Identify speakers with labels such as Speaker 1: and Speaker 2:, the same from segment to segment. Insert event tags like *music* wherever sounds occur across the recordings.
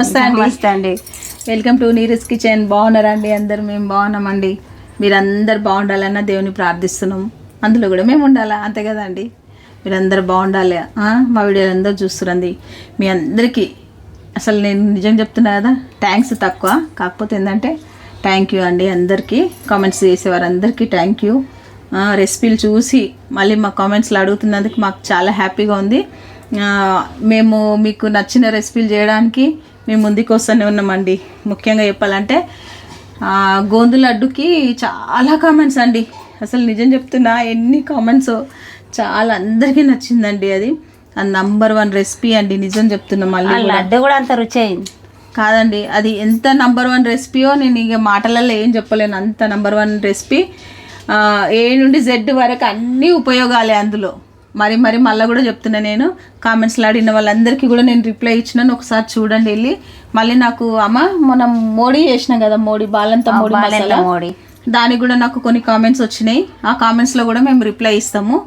Speaker 1: నమస్తే అండి.
Speaker 2: నమస్తే అండి.
Speaker 1: వెల్కమ్ టు నీరస్ కిచెన్ బాగున్నారా అండి అందరు మేము బాగున్నామండి. మీరందరు బాగుండాలన్న దేవుని ప్రార్థిస్తున్నాం. అందులో కూడా మేము ఉండాలా? అంతే కదండి. మీరందరు బాగుండాలి? మా వీడియోలు అందరూ చూస్తురండి. మీ అందరికీ అసలు నేను నిజం చెప్తున్నా కదా థ్యాంక్స్ తక్కువ. కాకపోతే ఏంటంటే థ్యాంక్ యూ అండి అందరికీ. కామెంట్స్ చేసేవారు అందరికీ థ్యాంక్ యూ రెసిపీలు చూసి మళ్ళీ మా కామెంట్స్లో అడుగుతున్నందుకు మాకు చాలా హ్యాపీగా ఉంది. మేము మీకు నచ్చిన రెసిపీలు చేయడానికి మేము ముందుకు వస్తూనే ఉన్నామండి. ముఖ్యంగా చెప్పాలంటే గోందు లడ్డుకి చాలా కామెంట్స్ అండి. అసలు నిజం చెప్తున్నా ఎన్ని కామెంట్స్ చాలా అందరికీ నచ్చిందండి అది. ఆ నంబర్ వన్ రెసిపీ అండి నిజం చెప్తున్నా మళ్ళీ.
Speaker 2: లడ్డు కూడా అంత రుచి అయింది
Speaker 1: కాదండి అది ఎంత నంబర్ వన్ రెసిపీయో నేను ఇక మాటలలో ఏం చెప్పలేను. అంత నంబర్ వన్ రెసిపీ ఏ నుండి జెడ్ వరకు అన్ని ఉపయోగాలే అందులో. మరి మరి మళ్ళీ కూడా చెప్తున్నా నేను. కామెంట్స్లో అడిగిన వాళ్ళందరికీ కూడా నేను రిప్లై ఇచ్చినాను. ఒకసారి చూడండి వెళ్ళి. మళ్ళీ నాకు అమ్మ మనం మోడీ చేసినాం కదా మోడీ బాలంతా మోడీ మసాలా.
Speaker 2: మోడి.
Speaker 1: దానికి కూడా నాకు కొన్ని కామెంట్స్ వచ్చినాయి. ఆ కామెంట్స్లో కూడా మేము రిప్లై ఇస్తాము.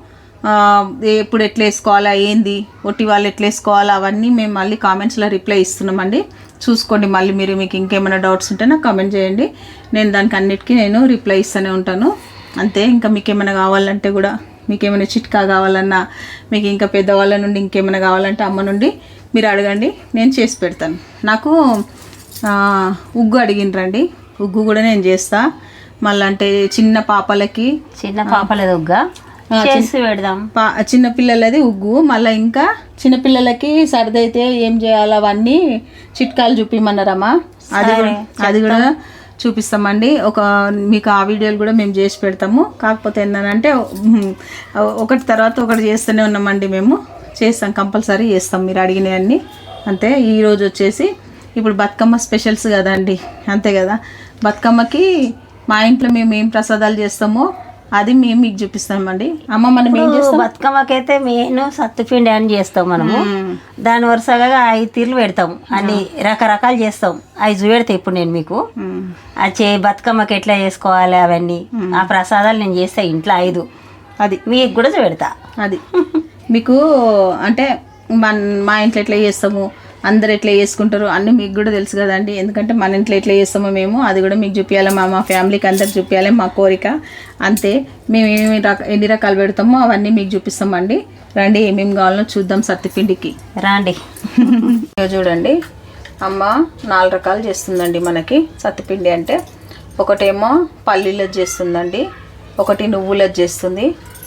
Speaker 1: ఎప్పుడు ఎట్లా వేసుకోవాలా ఏంది ఒట్టి వాళ్ళు ఎట్లా వేసుకోవాలా అవన్నీ మేము మళ్ళీ కామెంట్స్లో రిప్లై ఇస్తున్నామండి. చూసుకోండి మళ్ళీ మీరు మీకు ఇంకేమైనా డౌట్స్ ఉంటే నాకు కామెంట్ చేయండి. నేను దానికి అన్నిటికీ నేను రిప్లై ఇస్తూనే ఉంటాను. అంతే ఇంకా మీకు ఏమైనా కావాలంటే కూడా మీకు ఏమైనా చిట్కా కావాలన్నా మీకు ఇంకా పెద్దవాళ్ళ నుండి ఇంకేమైనా కావాలంటే అమ్మ నుండి మీరు అడగండి నేను చేసి పెడతాను. నాకు ఉగ్గు అడిగినరండి. ఉగ్గు కూడా నేను చేస్తా. మళ్ళీ అంటే చిన్న పాపలకి
Speaker 2: చిన్న పాపల దుగ్గా
Speaker 1: ఆ,
Speaker 2: చేసి పెడదాం.
Speaker 1: పా చిన్న పిల్లలది ఉగ్గు. మళ్ళీ ఇంకా చిన్న పిల్లలకి సర్ది అయితే ఏం చేయాలి? అవన్నీ చిట్కాలు చూపిమన్నారమ్మా. అది అది కూడా చూపిస్తామండి. ఒక మీకు ఆ వీడియోలు కూడా మేము చేసి పెడతాము. కాకపోతే ఏంటంటే ఒకటి తర్వాత ఒకటి చేస్తూనే ఉన్నామండి మేము. చేస్తాం కంపల్సరీ చేస్తాం. మీరు అడిగినవన్నీ. అంతే ఈరోజు వచ్చేసి ఇప్పుడు బతుకమ్మ స్పెషల్స్ కదండి. అంతే కదా. బతుకమ్మకి మా ఇంట్లో మేము ఏం ప్రసాదాలు చేస్తామో అది మేము మీకు చూపిస్తామండి. అమ్మ మనం ఏం చేస్తాం?
Speaker 2: బతుకమ్మకైతే మెయిన్ సత్తుపిండి అని చేస్తాం మనము. దాని వరుసగా ఐదు తీర్లు పెడతాం. అన్ని రకరకాలు చేస్తాం. అవి చూపెడతా ఇప్పుడు నేను మీకు. చే బతుకమ్మకి ఎట్లా చేసుకోవాలి అవన్నీ? ఆ ప్రసాదాలు నేను చేస్తా ఇంట్లో ఐదు.
Speaker 1: అది.
Speaker 2: మీకు కూడా చూపెడతా.
Speaker 1: అది. మీకు అంటే మన మా ఇంట్లో ఎట్లా చేస్తాము? అందరు ఎట్లా చేసుకుంటారు అన్నీ మీకు కూడా తెలుసు కదండి. ఎందుకంటే మన ఇంట్లో ఎట్లా చేస్తామో మేము అది కూడా మీకు చూపించాలి మా మా ఫ్యామిలీకి అందరికి చూపించాలి మా కోరిక. అంతే. మేము ఏమి రక ఎన్ని రకాలు పెడతామో అవన్నీ మీకు చూపిస్తామండి. రండి ఏమేమి కావాలో చూద్దాం సత్తిపిండికి
Speaker 2: రాండి. *laughs*
Speaker 1: చూడండి. అమ్మ నాలుగు రకాలు చేస్తుందండి మనకి సత్తిపిండి అంటే. ఒకటేమో పల్లీలది చేస్తుందండి. ఒకటి నువ్వులది చేస్తుంది.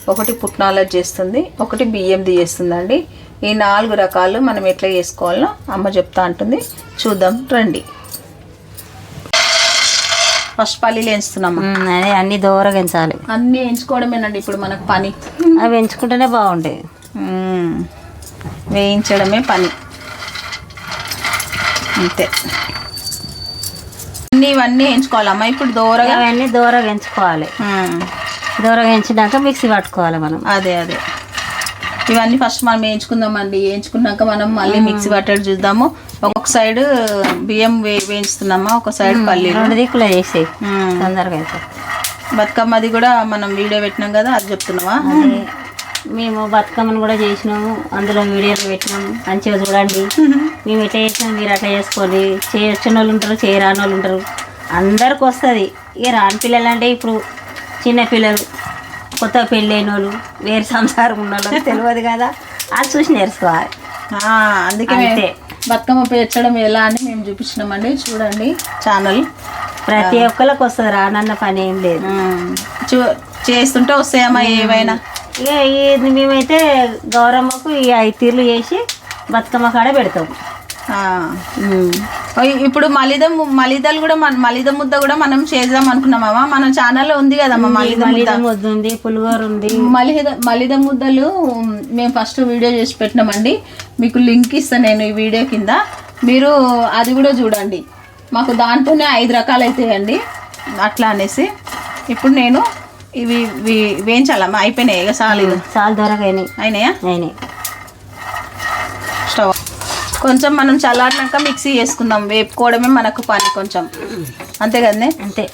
Speaker 1: ఒకటి పుట్నాలది చేస్తుంది. ఒకటి బియ్యంది చేస్తుందండి. ఈ నాలుగు రకాలు మనం ఎట్లా చేసుకోవాలో అమ్మ చెప్తా అంటుంది. చూద్దాం రండి. ఫస్ట్ పల్లీలు వేస్తున్నాము
Speaker 2: అదే అన్ని దూరంగా ఎంచాలి
Speaker 1: అన్నీ ఎంచుకోవడమేనండి ఇప్పుడు మనకు పని.
Speaker 2: అవి ఎంచుకుంటేనే బాగుంటాయి.
Speaker 1: మ్మ్. వేయించడమే పని. అంతే. అన్నీ ఇవన్నీ వేయించుకోవాలమ్మా ఇప్పుడు దూరగా?
Speaker 2: అవన్నీ దూరంగా ఎంచుకోవాలి. దూరంగా ఎంచినాక మిక్సీ పట్టుకోవాలి మనం.
Speaker 1: అదే అదే. ఇవన్నీ ఫస్ట్ మనం వేయించుకుందామండి. వేయించుకున్నాక మనం మళ్ళీ మిక్సీ పట్టేది చూద్దాము. ఒక్కొక్క సైడ్ బియ్యం వే వేయించుతున్నామా? ఒక సైడ్ పల్లీలు.
Speaker 2: రెండు దిక్కులు
Speaker 1: మ్మ్.
Speaker 2: తొందరగా అయితే.
Speaker 1: బతుకమ్మది కూడా మనం వీడియో పెట్టినాం కదా అది చెప్తున్నావా?
Speaker 2: మేము బతుకమ్మను కూడా చేసినాము. అందులో వీడియోలు పెట్టినాము మంచిగా చూడండి. మేము ఎట్లా చేసినాం? మీరు అట్లా చేసుకోండి. చేయొచ్చిన వాళ్ళు ఉంటారు చేయరాని వాళ్ళు ఉంటారు. అందరికి వస్తుంది ఇక రాని పిల్లలు అంటే ఇప్పుడు చిన్న పిల్లలు. కొత్త పెళ్ళైన వాళ్ళు వేరే సంసారం ఉన్న వాళ్ళు తెలియదు కదా. అది చూసి నేర్చుకోవాలి
Speaker 1: అందుకే. బతుకమ్మ పేర్చడం ఎలా అని మేము చూపించినామండి. చూడండి ఛానల్.
Speaker 2: ప్రతి ఒక్కరికి వస్తుంది రానన్న పని ఏం లేదు.
Speaker 1: చూ చేస్తుంటే వస్తాయమ్మా ఏవైనా
Speaker 2: ఇక ఈ మేమైతే గౌరమ్మకు ఈ ఐదు తీర్లు చేసి బతుకమ్మ కాడ పెడతాం.
Speaker 1: ఆ. ఓయ్, ఇప్పుడు మలిద మలిదలు కూడా మన మలిద ముద్ద కూడా మనం చేద్దాం అనుకున్నామమ్మా మన ఛానల్లో ఉంది కదమ్మా మలిద ముద్ద.
Speaker 2: ఉంది పులిగోర ఉంది.
Speaker 1: మలిద మలిద ముద్దలు మేము ఫస్ట్ వీడియో చేసి పెట్టినామండి. మీకు లింక్ ఇస్తాను నేను ఈ వీడియో కింద. మీరు అది కూడా చూడండి. మాకు దాంట్లోనే ఐదు రకాలు అవుతాయండి అట్లా అనేసి. ఇప్పుడు నేను ఇవి వేయించాలమ్మా. అయిపోయినాయి ఇక చాలు.
Speaker 2: చాలా దూరంగా అయినాయి
Speaker 1: అయినాయా?
Speaker 2: అయినాయి.
Speaker 1: స్టవ్ కొంచెం మనం చల్లారినాక మిక్సీ చేసుకుందాం. వేపుకోవడమే మనకు పని కొంచెం. అంతే కదనే?
Speaker 2: అంతే.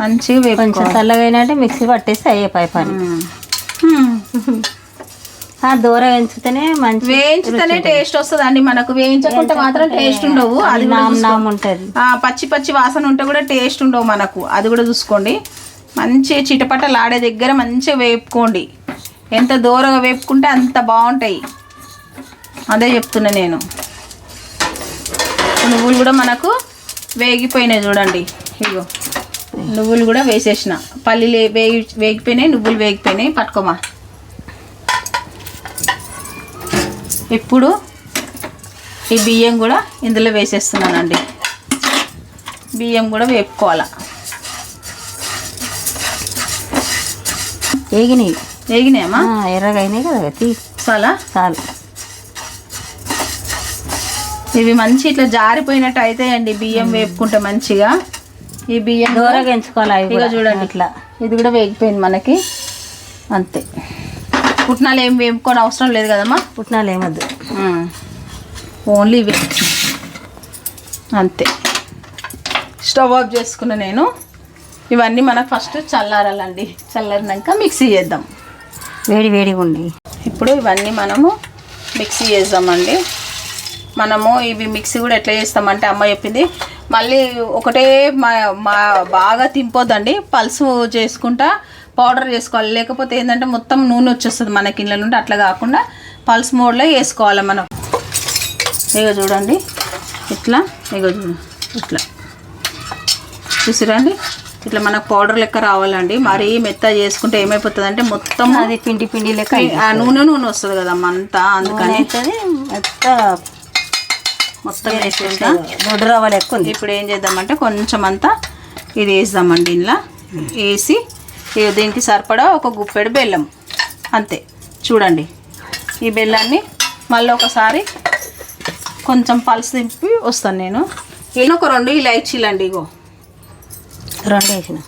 Speaker 1: మంచిగా
Speaker 2: కొంచెం చల్లగా అయినట్టే మిక్సీ పట్టేసి అయ్యే పై పని. ఆ దూర పెంచితేనే మంచి
Speaker 1: వేయించితేనే టేస్ట్ వస్తుంది అండి మనకు. వేయించకుంటే మాత్రం టేస్ట్ ఉండవు. అది
Speaker 2: నామ్ నామ్ ఉంటుంది.
Speaker 1: పచ్చి పచ్చి వాసన ఉంటే కూడా టేస్ట్ ఉండవు మనకు. అది కూడా చూసుకోండి. మంచి చిటపటలు ఆడే దగ్గర మంచిగా వేపుకోండి. ఎంత దూరంగా వేపుకుంటే అంత బాగుంటాయి. అదే చెప్తున్నా నేను. నువ్వులు కూడా మనకు వేగిపోయినాయి చూడండి. ఇగో నువ్వులు కూడా వేసేసిన. పల్లీలు వేగి వేగిపోయినాయి నువ్వులు వేగిపోయినాయి పట్టుకోమా. ఇప్పుడు ఈ బియ్యం కూడా ఇందులో వేసేస్తున్నానండి. బియ్యం కూడా వేపుకోవాలా.
Speaker 2: వేగినాయి.
Speaker 1: వేగినాయమ్మా
Speaker 2: ఎర్రగా అయినాయి కదా తీ.
Speaker 1: చాలా?
Speaker 2: చాలు.
Speaker 1: ఇవి మంచి ఇట్లా జారిపోయినట్టు అవుతాయండి బియ్యం వేపుకుంటే మంచిగా. ఈ బియ్యం
Speaker 2: దూరగా ఎంచుకోవాలి
Speaker 1: ఇక. చూడండి ఇట్లా. ఇది కూడా వేగిపోయింది మనకి. అంతే. పుట్నాలు ఏం వేపుకొని అవసరం లేదు కదమ్మా?
Speaker 2: పుట్నాలు ఏమద్దు
Speaker 1: ఓన్లీ ఇవి. అంతే. స్టవ్ ఆఫ్ చేసుకున్న నేను. ఇవన్నీ మనకు ఫస్ట్ చల్లారాలండి. చల్లారినాక మిక్సీ చేద్దాం.
Speaker 2: వేడి వేడిగా ఉండి.
Speaker 1: ఇప్పుడు ఇవన్నీ మనము మిక్సీ చేద్దామండి. మనము ఇవి మిక్సీ కూడా ఎట్లా చేస్తామంటే అమ్మ చెప్పింది. మళ్ళీ ఒకటే మా మా బాగా తింపొద్దండి. పల్సు చేసుకుంటా పౌడర్ చేసుకోవాలి. లేకపోతే ఏంటంటే మొత్తం నూనె వచ్చేస్తుంది మనకి ఇళ్ళ నుండి. అట్లా కాకుండా పల్స్ మోడ్లో వేసుకోవాలి మనం. ఇక చూడండి. ఇట్లా ఇక చూడు. ఇట్లా. చూసిరండి? ఇట్లా మనకు పౌడర్ లెక్క రావాలండి. మరీ మెత్త చేసుకుంటే ఏమైపోతుంది అంటే మొత్తం
Speaker 2: అది పిండి పిండి లెక్క
Speaker 1: ఆ నూనె నూనె వస్తుంది కదమ్మా అంతా. అందుకని
Speaker 2: మొత్త
Speaker 1: మొత్తం వేసేసిన
Speaker 2: దొడ్డు రవ్వ లెక్క ఉంది.
Speaker 1: ఇప్పుడు ఏం చేద్దామంటే కొంచెం అంతా ఇది వేద్దామండి ఇంట్లో వేసి దీనికి సరిపడా ఒక గుప్పెడు బెల్లం. అంతే. చూడండి. ఈ బెల్లాన్ని మళ్ళీ ఒకసారి కొంచెం పల్స్ దింపి వస్తాను నేను. ఈయన ఒక రెండు ఇలాచీలు అండి ఇగో.
Speaker 2: రెండు వేసిన.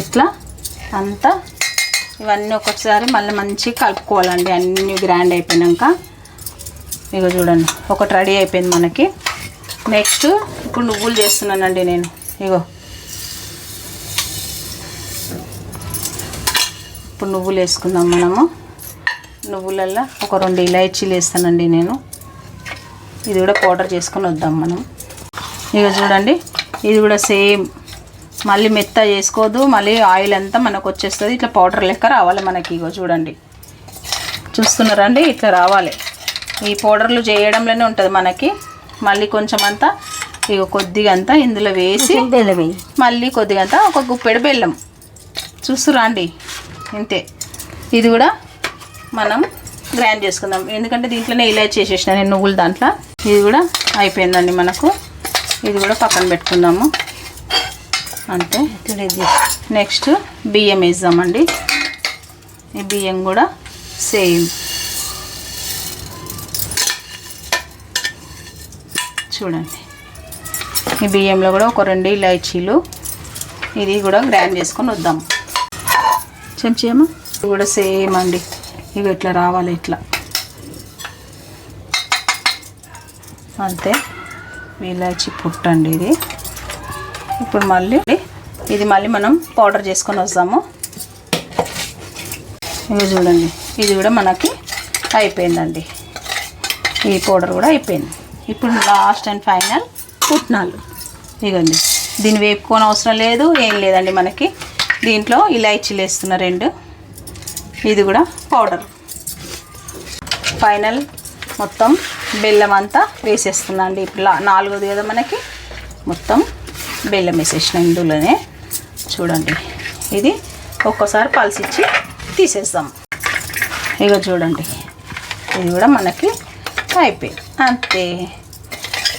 Speaker 1: ఇట్లా అంతా ఇవన్నీ ఒకసారి మళ్ళీ మంచిగా కలుపుకోవాలండి. అన్నీ గ్రైండ్ అయిపోయినాక. ఇగో చూడండి ఒకటి రెడీ అయిపోయింది మనకి. నెక్స్ట్ ఇప్పుడు నువ్వులు చేస్తున్నానండి నేను. ఇగో. ఇప్పుడు నువ్వులు వేసుకుందాం మనము. నువ్వులల్లో ఒక రెండు ఇలాయచీలు వేస్తానండి నేను. ఇది కూడా పౌడర్ చేసుకొని వద్దాం మనం. ఇక చూడండి ఇది కూడా సేమ్. మళ్ళీ మెత్త చేసుకోదు మళ్ళీ ఆయిల్ అంతా మనకు వచ్చేస్తుంది. ఇట్లా పౌడర్ లెక్క రావాలి మనకి ఇగో చూడండి. చూస్తున్నారండి ఇట్లా రావాలి. ఈ పౌడర్లు చేయడంలోనే ఉంటుంది మనకి. మళ్ళీ కొంచెం అంతా ఇక కొద్దిగా అంతా ఇందులో వేసి
Speaker 2: బెల్లం
Speaker 1: మళ్ళీ కొద్దిగా అంతా ఒక గుప్పెడు బెల్లం. చూస్తురా అండి ఇంతే. ఇది కూడా మనం గ్రైండ్ చేసుకుందాం. ఎందుకంటే దీంట్లోనే ఇలాచి చేసేసిన నేను నువ్వులు దాంట్లో. ఇది కూడా అయిపోయిందండి మనకు. ఇది కూడా పక్కన పెట్టుకుందాము. అంతే. నెక్స్ట్ బియ్యం వేద్దామండి. ఈ బియ్యం కూడా సేమ్. చూడండి. ఈ బియ్యంలో కూడా ఒక రెండు ఇలాచీలు. ఇది కూడా గ్రైండ్ చేసుకొని వద్దాం. చెంచేమా? ఇది కూడా సేమ్ అండి. ఇవి ఇట్లా రావాలి ఇట్లా. అంతే. ఇలాచి పుట్టండి ఇది. ఇప్పుడు మళ్ళీ ఇది మళ్ళీ మనం పౌడర్ చేసుకొని వస్తాము. ఇవి చూడండి. ఇది కూడా మనకి అయిపోయిందండి. ఈ పౌడర్ కూడా అయిపోయింది. ఇప్పుడు లాస్ట్ అండ్ ఫైనల్ పుట్నాలు. ఇగోండి. దీన్ని వేపుకోని అవసరం లేదు ఏం లేదండి మనకి. దీంట్లో ఇలాచీలు వేస్తున్న రెండు. ఇది కూడా పౌడర్ ఫైనల్ మొత్తం బెల్లం అంతా వేసేస్తున్నా అండి. ఇప్పుడు నాలుగోది కదా మనకి. మొత్తం బెల్లం వేసేసిన ఇందులోనే. చూడండి. ఇది ఒక్కోసారి పల్సిచ్చి తీసేస్తాం ఇక చూడండి. ఇది కూడా మనకి అయిపోయింది. అంతే.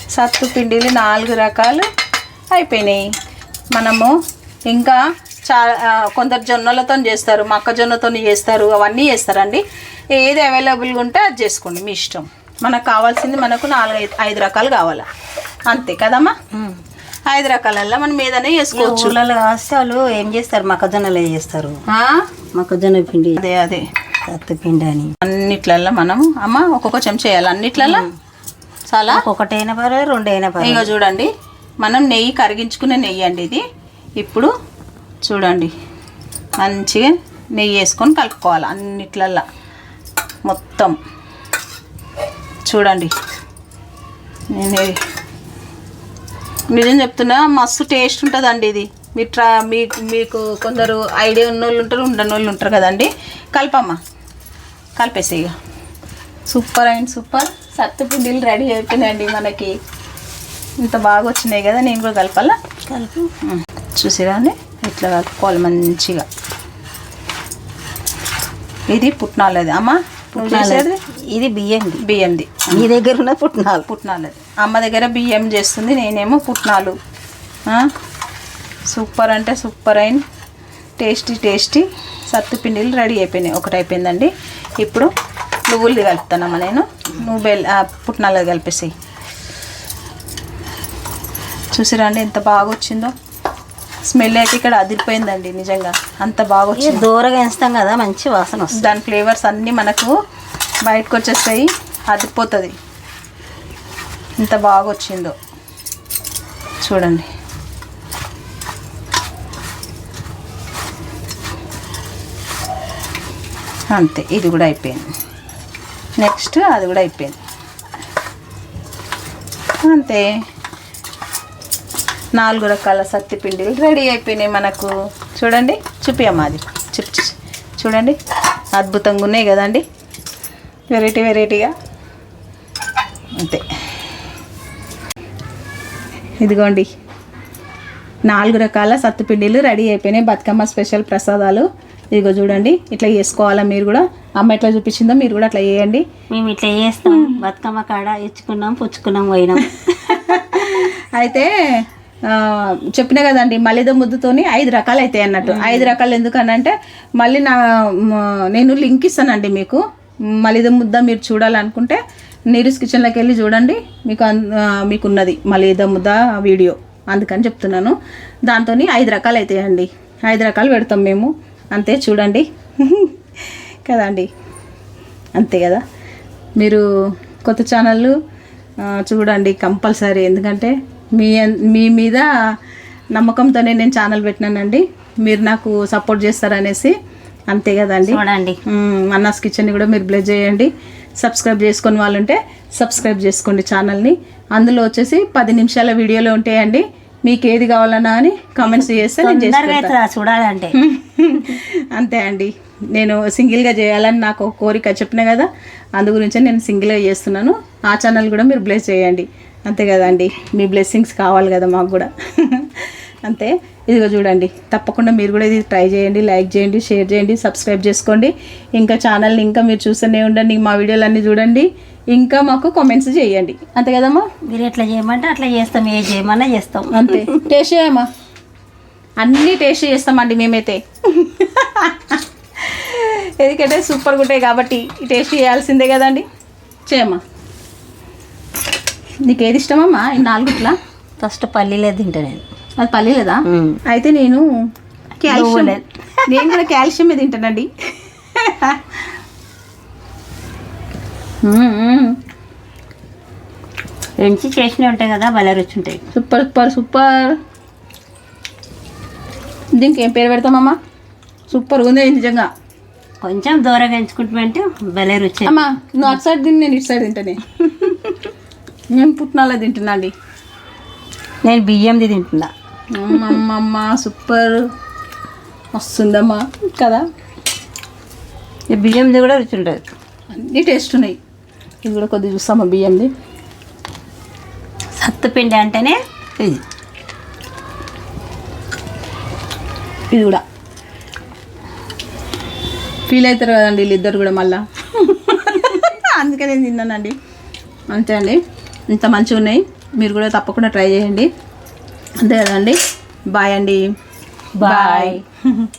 Speaker 1: సత్తు పిండిలు నాలుగు రకాలు అయిపోయినాయి. మనము ఇంకా చాలా ఆ, కొందరు జొన్నలతో చేస్తారు మొక్కజొన్నతో చేస్తారు అవన్నీ చేస్తారండి. ఏది అవైలబుల్గా ఉంటే అది చేసుకోండి మీ ఇష్టం. మనకు కావాల్సింది మనకు నాలుగు ఐదు- ఐదు రకాలు కావాలా? అంతే కదమ్మా? ఐదు రకాలల్లో మనం ఏదైనా చేసుకోవచ్చు.
Speaker 2: ఊళ్ళలో కాస్తే వాళ్ళు ఏం చేస్తారు? మొక్కజొన్నలు చేస్తారు? మొక్కజొన్న పిండి.
Speaker 1: అదే అదే.
Speaker 2: సత్తు పిండి అని
Speaker 1: అన్నిట్లల్లో మనం అమ్మ ఒక్కొక్క చెంచా చేయాలి. అన్నిట్లల్లో చాలా?
Speaker 2: ఒకటైనా పర్వాలేదు రెండైనా పర్వాలేదు.
Speaker 1: చూడండి మనం నెయ్యి కరిగించుకునే నెయ్యి అండి ఇది. ఇప్పుడు చూడండి మంచిగా నెయ్యి వేసుకొని కలుపుకోవాలి అన్నిట్లల్లో. మొత్తం. చూడండి. నేను నిజం చెప్తున్నా మస్తు టేస్ట్ ఉంటుందండి ఇది. మీరు ట్రా మీకు మీకు కొందరు ఐడియా ఉన్న వాళ్ళు ఉంటారు ఉండని వాళ్ళు ఉంటారు కదండి. కలపమ్మా. కలిపేసి ఇక సూపర్ అండ్ సూపర్. సత్తుపిండిలు రెడీ అయిపోయినాయండి మనకి. ఇంత బాగా వచ్చినాయి కదా నేను కూడా కలపాలా?
Speaker 2: కలుపు.
Speaker 1: చూసిరా అండి? ఇట్లా కలుపుకోవాలి మంచిగా. ఇది పుట్నాలది. అమ్మ చేసేది?
Speaker 2: ఇది బియ్యంది.
Speaker 1: బియ్యంది.
Speaker 2: మీ దగ్గర ఉన్న పుట్నాలు.
Speaker 1: పుట్నాలది. అమ్మ దగ్గర బియ్యం చేస్తుంది నేనేమో పుట్నాలు? సూపర్ అంటే సూపర్ అయిన టేస్టీ టేస్టీ సత్తుపిండిలు రెడీ అయిపోయినాయి. ఒకటి అయిపోయిందండి. ఇప్పుడు నువ్వులది కలుపుతానమ్మా నేను. నువ్వు బెల్ పుట్నాలది కలిపేసి చూసిరా అండి ఎంత బాగా వచ్చిందో స్మెల్ అయితే ఇక్కడ అదిరిపోయిందండి నిజంగా. అంత బాగా వచ్చింది
Speaker 2: దూరగా వేస్తాం కదా మంచి వాసన వస్తుంది.
Speaker 1: దాని ఫ్లేవర్స్ అన్నీ మనకు బయటకు వచ్చేస్తాయి అదిరిపోతుంది. ఎంత బాగా వచ్చిందో చూడండి. అంతే ఇది కూడా అయిపోయింది. నెక్స్ట్ అది కూడా అయిపోయింది. అంతే. నాలుగు రకాల సత్తిపిండిలు రెడీ అయిపోయినాయి మనకు. చూడండి చూపియమ్మాది చూపి చూ- చూడండి అద్భుతంగా ఉన్నాయి కదండి. వెరైటీ వెరైటీగా అంతే. ఇదిగోండి. నాలుగు రకాల సత్తుపిండిలు రెడీ అయిపోయినాయి. బతుకమ్మ స్పెషల్ ప్రసాదాలు. ఇదిగో చూడండి ఇట్లా చేసుకోవాలా మీరు కూడా? అమ్మ ఎట్లా చూపించిందో మీరు కూడా అట్లా చేయండి.
Speaker 2: మేము ఇట్లా చేస్తాం. బతుకమ్మ కాడ ఇచ్చుకున్నాం పుచ్చుకున్నాం పోయినాం. *laughs*
Speaker 1: అయితే చెప్పిన కదండి మలిద ముద్దతోని ఐదు రకాలు అవుతాయి అన్నట్టు. ఐదు రకాలు ఎందుకనంటే మళ్ళీ నా నేను లింక్ ఇస్తానండి మీకు. మలిద ముద్ద మీరు చూడాలనుకుంటే నీరుస్ కిచెన్లోకి వెళ్ళి చూడండి. మీకు అన్- ఆ, మీకు ఉన్నది మలిద ముద్ద వీడియో. అందుకని చెప్తున్నాను. దాంతో ఐదు రకాలు అవుతాయండి ఐదు రకాలు పెడతాం మేము. అంతే చూడండి. కదండి? అంతే కదా? మీరు కొత్త ఛానళ్ళు చూడండి కంపల్సరీ. ఎందుకంటే మీ మీ మీద నమ్మకంతోనే నేను ఛానల్ పెట్టినానండి. మీరు నాకు సపోర్ట్ చేస్తారనేసి అంతే కదండి.
Speaker 2: చూడండి.
Speaker 1: అన్నాస్ కిచెన్ని కూడా మీరు బ్లెజ్ చేయండి. సబ్స్క్రైబ్ చేసుకుని వాళ్ళు ఉంటే సబ్స్క్రైబ్ చేసుకోండి ఛానల్ని. అందులో వచ్చేసి పది నిమిషాల వీడియోలో ఉంటాయండి. మీకు ఏది కావాలన్నా అని కామెంట్స్ చేస్తే నేను చేసి
Speaker 2: చూడాలంటే.
Speaker 1: అంతే అండి. నేను సింగిల్గా చేయాలని నాకు ఒక కోరిక చెప్పిన కదా అందు గురించి నేను సింగిల్గా చేస్తున్నాను. ఆ ఛానల్ కూడా మీరు బ్లెస్ చేయండి. అంతే కదండి. మీ బ్లెస్సింగ్స్ కావాలి కదా మాకు కూడా. అంతే. ఇదిగో చూడండి తప్పకుండా మీరు కూడా ఇది ట్రై చేయండి లైక్ చేయండి షేర్ చేయండి సబ్స్క్రైబ్ చేసుకోండి. ఇంకా ఛానల్ని ఇంకా మీరు చూస్తూనే ఉండండి మా వీడియోలన్నీ చూడండి. ఇంకా మాకు కామెంట్స్ చేయండి. అంతే కదమ్మా?
Speaker 2: మీరు ఎట్లా చేయమంటే అట్లా చేస్తాం ఏ చేయమన్నా చేస్తాం.
Speaker 1: అంతే. టేస్ట్ చేయమ్మా. అన్నీ టేస్ట్ చేస్తామండి మేమైతే. *laughs* ఎందుకంటే సూపర్గా ఉంటాయి కాబట్టి టేస్ట్ చేయాల్సిందే కదండి. చేయమ్మా. నీకు ఏది ఇష్టమమ్మా? ఈ నాలుగుట్లా?
Speaker 2: ఫస్ట్ పల్లీలే తింటా నేను.
Speaker 1: అది పల్లీలేదా అయితే నేను కాల్షియం
Speaker 2: నువ్వులే.
Speaker 1: నేను కూడా కాల్షియం తింటానండి. మ్మ్, మ్మ్.
Speaker 2: ఎంచి చేసినవి ఉంటాయి కదా భలే రుచి ఉంటాయి.
Speaker 1: Super super super. దీనికి ఏం పేరు పెడతామమ్మా సూపర్గా ఉంది నిజంగా.
Speaker 2: కొంచెం దూరంగా ఎంచుకుంటామంటే భలే రుచి.
Speaker 1: అమ్మా నువ్వు అటు సైడ్ తిని నేను ఇటు సైడ్ తింటానే. *laughs* నేను పుట్నాలే తింటున్నా అండి.
Speaker 2: నేను బియ్యంది తింటున్నా.
Speaker 1: అమ్మమ్మ సూపర్. వస్తుందమ్మా కదా?
Speaker 2: ఈ బియ్యంది కూడా రుచి ఉంటుంది
Speaker 1: అన్నీ టేస్ట్ ఉన్నాయి. ఇది కూడా కొద్దిగా చూస్తామా బియ్యంది?
Speaker 2: సత్తుపిండి అంటేనే ఇది.
Speaker 1: ఇది కూడా. ఫీల్ అవుతారు కదండి వీళ్ళిద్దరు కూడా మళ్ళా. *laughs* అందుకే నేను తిన్నానండి. అంతే అండి. ఇంత మంచిగా ఉన్నాయి. మీరు కూడా తప్పకుండా ట్రై చేయండి. అంతే కదండి బాయ్ అండి
Speaker 2: బాయ్ *laughs*